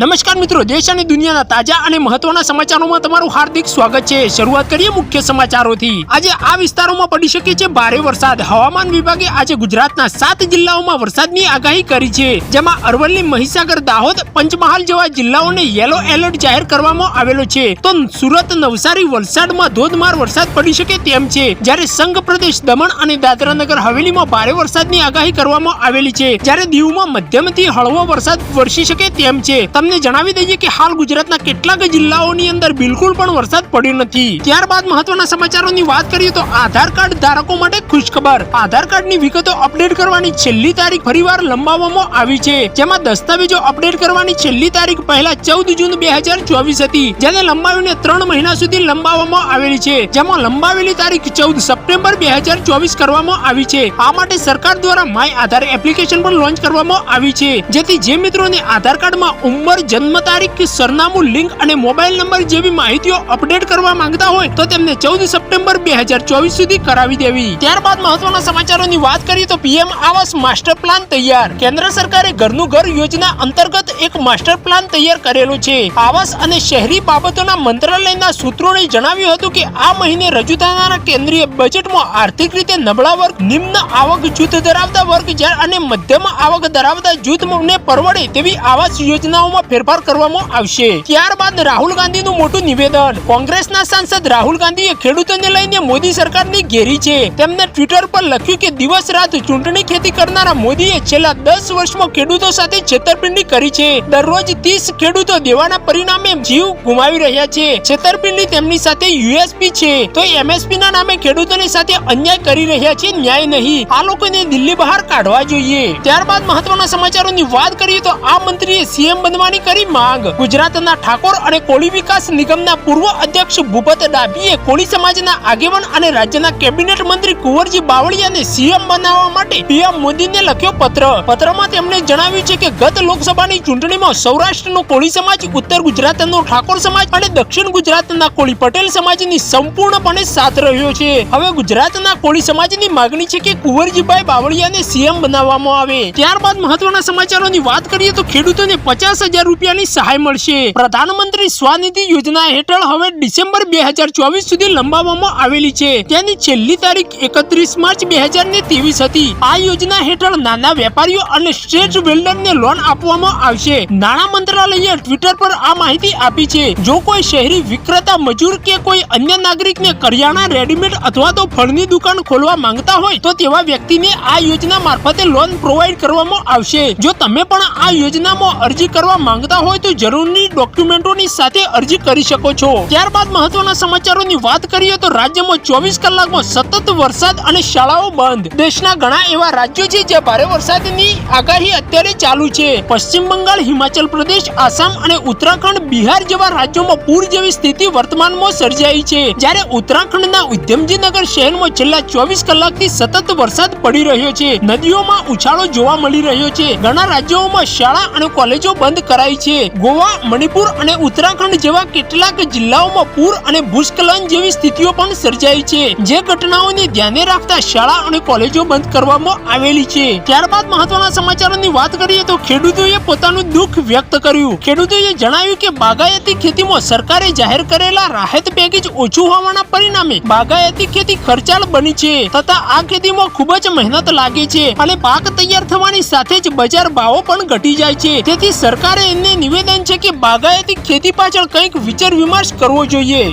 નમસ્કાર મિત્રો, દેશ અને દુનિયાના તાજા અને મહત્વના સમાચારોમાં તમારું હાર્દિક સ્વાગત છે. શરૂઆત કરીએ મુખ્ય સમાચારોથી. આજે આ વિસ્તારોમાં પડી શકે છે ભારે વરસાદ. હવામાન વિભાગે આજે ગુજરાતના સાત જિલ્લાઓમાં વરસાદની આગાહી કરી છે, જેમાં અરવલ્લી, મહીસાગર, દાહોદ, પંચમહાલ જેવા જિલ્લાઓને યેલો એલર્ટ જાહેર કરવામાં આવેલો છે. તો સુરત, નવસારી વલસાડમાં ધોધમાર વરસાદ પડી શકે તેમ છે. જ્યારે સંઘ પ્રદેશ દમણ અને દાદરાનગર હવેલીમાં ભારે વરસાદની આગાહી કરવામાં આવેલી છે. જ્યારે દીવમાં મધ્યમથી હળવો વરસાદ વરસી શકે તેમ છે. તમને જણાવી દઈએ કે હાલ ગુજરાતના કેટલાક જિલ્લાઓની અંદર બિલકુલ પણ વરસાદ પડ્યો નથી. ત્યારબાદ મહત્વના સમાચારોની વાત કરીએ તો આધાર કાર્ડ ધારકો માટે ખુશખબર. આધાર કાર્ડની વિગતો અપડેટ કરવાની છેલ્લી તારીખ ફરીવાર લંબાવવામાં આવી છે. જેમાં દસ્તાવેજો અપડેટ કરવાની છેલ્લી તારીખ પહેલા ચૌદ જૂન બે હજાર ચોવીસ હતી. જેને લંબાવીને ત્રણ મહિના સુધી લંબાવવામાં આવેલી છે. જેમાં લંબાવેલી તારીખ ચૌદ સપ્ટેમ્બર બે હજાર ચોવીસ કરવામાં આવી છે. આ માટે સરકાર દ્વારા માય આધાર એપ્લિકેશન પણ લોન્ચ કરવામાં આવી છે. જેથી જે મિત્રોને આધાર કાર્ડમાં ઉંમર જન્મ તારીખ સરનામું, લિંક અને મોબાઈલ નંબર જેવી માહિતીઓ અપડેટ કરવા માંગતા હોય તો તેમને ચૌદ સપ્ટેમ્બર બે હજાર ચોવીસ સુધી કરાવી દેવી. ત્યારબાદ મહત્વના સમાચારોની વાત કરીએ તો પીએમ આવાસ માસ્ટર પ્લાન તૈયાર. કેન્દ્ર સરકારે ઘરનું ઘર યોજના અંતર્ગત એક માસ્ટર પ્લાન તૈયાર કરેલો છે. આવાસ અને શહેરી બાબતોના મંત્રાલયના સૂત્રોએ જણાવ્યું હતું કે આ મહિને રજૂ થનારા કેન્દ્રીય બજેટમાં આર્થિક રીતે નબળા વર્ગ, નિમ્ન આવક, જૂથ ધરાવતા વર્ગ અને મધ્યમ આવક ધરાવતા જૂથને પરવડે તેવી આવાસ યોજનાઓમાં ફેરફાર કરવામાં આવશે. ત્યારબાદ રાહુલ ગાંધીનું મોટું નિવેદન. કોંગ્રેસના સાંસદ રાહુલ ગાંધીએ ખેડૂતોને લઈને મોદી સરકારની ઘેરી છે. તેમને ટ્વિટર પર લખ્યું કે દિવસ રાત ચૂંટણી ખેતી કરનારા મોદીએ છેલ્લા દસ વર્ષમાં ખેડૂતો સાથે છેતરપિંડી કરી છે. દરરોજ ત્રીસ ખેડૂતો દેવાના પરિણામે જીવ ગુમાવી રહ્યા છે. છેતરપિંડી તેમની સાથે યુએસપી છે. તો એમએસપી ના નામે ખેડૂતોની સાથે અન્યાય કરી રહ્યા છે, ન્યાય નહીં. આ લોકોને દિલ્હી બહાર કાઢવા જોઈએ. ત્યારબાદ મહત્વના સમાચારોની વાત કરીએ તો આ મંત્રીએ સીએમ બનવાની કરી માંગ. ગુજરાતના ઠાકોર અને કોળી વિકાસ નિગમના પૂર્વ અધ્યક્ષ ભૂપત ડાભીએ કોળી સમાજના આગેવાન અને રાજ્યના કેબિનેટ મંત્રી કુંવરજી બાવળિયાને સીએમ બનાવવા માટે પીએમ મોદીને લખ્યો પત્ર. પત્રમાં તેમણે જણાવ્યું છે કે ગત લોકસભાની ચૂંટણીમાં સૌરાષ્ટ્રનો કોળી સમાજ, ઉત્તર ગુજરાતનો ઠાકોર સમાજ અને દક્ષિણ ગુજરાતના કોળી પટેલ સમાજની સંપૂર્ણપણે સાથ રહ્યો છે. હવે ગુજરાતના કોળી સમાજની માગણી છે કે કુંવરજીભાઈ બાવળિયાને સીએમ બનાવવામાં આવે. ત્યારબાદ મહત્વના સમાચારોની વાત કરીએ તો ખેડૂતોને પચાસ હજાર રૂપિયાની સહાય મળશે. પ્રધાનમંત્રી સ્વાનિધિ યોજના હેઠળ હવે ડિસેમ્બર બે હજાર ચોવીસ સુધી લંબાવવામાં આવેલી છે. તેની છેલ્લી તારીખ એકત્રીસ માર્ચ બે હજાર ને ત્રેવીસ હતી. આ યોજના હેઠળ નાના વેપારીઓ અને સ્ટ્રીટ બિલ્ડરને લોન આપવામાં આવશે. નાણાં મંત્રાલયે ટ્વિટર પર આ માહિતી આપી છે. જો કોઈ શહેરી વિક્રેતા, મજૂર કે કોઈ અન્ય નાગરિકને કરિયાણા, રેડીમેડ અથવા તો ફળની દુકાન ખોલવા માંગતા હોય, તો તેવા વ્યક્તિને આ યોજના મારફતે લોન પ્રોવાઈડ કરવામાં આવશે. જો તમે પણ આ યોજનામાં અરજી કરવા માંગતા હોય તો જરૂરી ડોક્યુમેન્ટોની સાથે અરજી કરી શકો છો. ત્યારબાદ મહત્વના સમાચારોની વાત કરીએ તો રાજ્યમાં ચોવીસ કલાકમાં સતત વરસાદ અને શાળાઓ બંધ. દેશના ઘણા એવા રાજ્યો છે જ્યાં ભારે વરસાદની આગાહી અત્યારે ચાલુ છે. પશ્ચિમ બંગાળ, હિમાચલ પ્રદેશ, આસામ અને ઉત્તરાખંડ, બિહાર જેવા રાજ્યોમાં પૂર જેવી સ્થિતિ વર્તમાનમાં સર્જાઈ છે. જ્યારે ઉત્તરાખંડના ઉધમજીનગર શહેરમાં છેલ્લા ચોવીસ કલાકથી સતત વરસાદ પડી રહ્યો છે. નદીઓમાં ઉછાળો જોવા મળી રહ્યો છે. ઘણા રાજ્યોમાં શાળા અને કોલેજો બંધ કરાઈ છે. ગોવા, મણિપુર અને ઉત્તરાખંડ જેવા કેટલાક જિલ્લાઓમાં પૂર અને ભૂસ્ખલન જેવી સ્થિતિઓ પણ સર્જાઈ છે. જે ઘટનાઓને ધ્યાને રાખતા શાળા અને કોલેજો બંધ કરવામાં આવેલી છે. ત્યારબાદ મહત્વના સમાચારોની વાત કરીએ તો ખેડૂતોએ પોતાનું દુઃખ વ્યક્ત કર્યું. ખેડૂતોએ જણાવ્યું કે બાગાયતી ખેતીમાં સરકારે જાહેર કરેલા રાહત પેકેજ ઓછું હોવાના પરિણામે બાગાયતી ખેતી ખર્ચાળ બની છે તથા આ ખેતીમાં ખૂબ જ મહેનત લાગે છે અને પાક તૈયાર થવાની સાથે જ બજાર ભાવો પણ ઘટી જાય છે. તેથી સરકારે એમને નિવેદન છે કે બાગાયતી ખેતી પાછળ કંઈક વિચાર વિમર્શ કરવો જોઈએ.